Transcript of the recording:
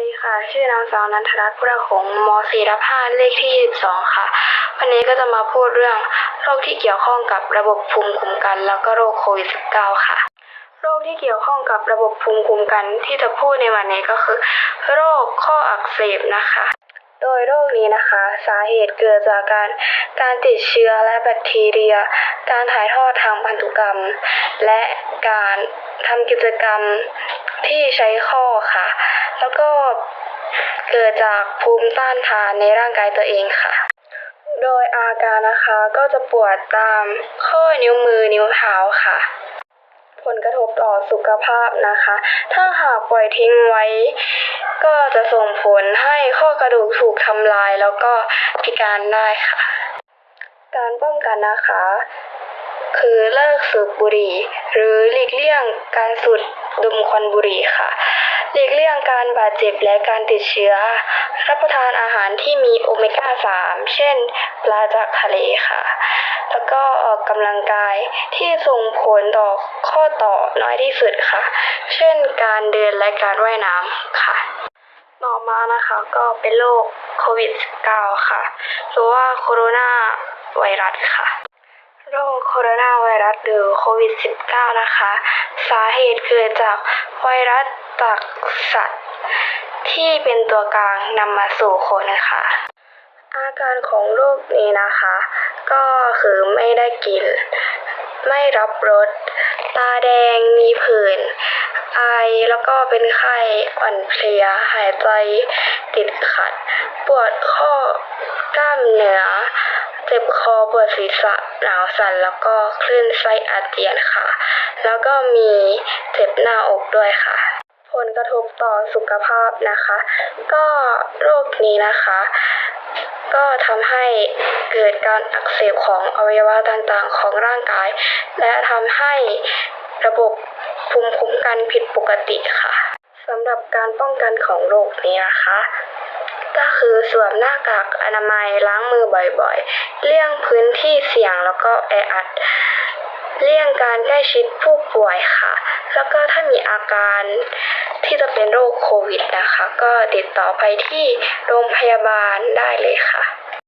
วัสดีค่ะ ชื่อนางสาวนันทรัตน์พุทธคงมศิรภาสเลขที่22ค่ะ วันนี้ก็จะมาพูดเรื่องโรคที่เกี่ยวข้องกับระบบภูมิคุ้มกัน แล้วก็โรคโควิด -19 ค่ะ โรคที่เกี่ยวข้องกับระบบภูมิคุ้มกันที่จะพูดในวันนี้ก็คือ โรคข้ออักเสบนะคะ โดยโรคนี้นะคะ สาเหตุเกิดจากการการติดเชื้อและแบคทีเรีย การถ่ายทอดทางพันธุกรรม และการทำกิจกรรมที่ใช้ข้อค แล้วก็เกิดจากภูมิต้านทานในร่างกายตัวเองค่ะ โดยอาการนะคะก็จะปวดตามข้อนิ้วมือนิ้วเท้าค่ะ ผลกระทบต่อสุขภาพนะคะ ถ้าหากปล่อยทิ้งไว้ ก็จะส่งผลให้ข้อกระดูกถูกทำลาย แล้วก็พิการได้ค่ะ การป้องกันนะคะ คือเลิกสูบบุหรี่ หรือหลีกเลี่ยงการสูดดมควันบุหรี่ค่ะ ลีกเลี่ยงการบาดเจ็บและการติดเชื้อ รับประทานอาหารที่มีโอเมก้า 3 เช่น ปลาจากทะเลค่ะ แล้วก็ออกกำลังกายที่ส่งผลต่อข้อต่อน้อยที่สุดค่ะ เช่นการเดินและการว่ายน้ำค่ะต่อมานะคะก็เป็นโรคโควิด -19 ค่ะ หรือว่าโคโรนาไวรัสค่ะ โรคโคโรนาไวรัสหรือโควิด -19 นะคะ สาเหตุเกิดจาก ไวรัสจากสัตว์ ที่เป็นตัวกลางนำมาสู่คนค่ะ อาการของโรคนี้นะคะ ก็คือไม่ได้กิน ไม่รับรสตาแดงมีผื่นไอแล้วก็เป็นไข้อ่อนเพลียหายใจติดขัด ปวดข้อกล้ามเนื้อ เจ็บคอปวดศีรษะหนาวสั่นแล้วก็คลื่นไส้อาเจียนค่ะ แล้วก็มีเจ็บหน้าอกด้วยค่ะ ผลกระทบต่อสุขภาพนะคะ ก็โรคนี้นะคะ ก็ทำให้เกิดการอักเสบของอวัยวะต่างๆของร่างกาย และทำให้ระบบภูมิคุ้มกันผิดปกติค่ะ สำหรับการป้องกันของโรคนี้นะคะ ก็คือสวมหน้ากากอนามัยล้างมือบ่อยๆ เลี่ยงพื้นที่เสี่ยงแล้วก็แออัด เลี่ยงการใกล้ชิดผู้ป่วยค่ะ แล้วก็ถ้ามีอาการที่จะเป็นโรคโควิดนะคะ ก็ติดต่อไปที่โรงพยาบาลได้เลยค่ะ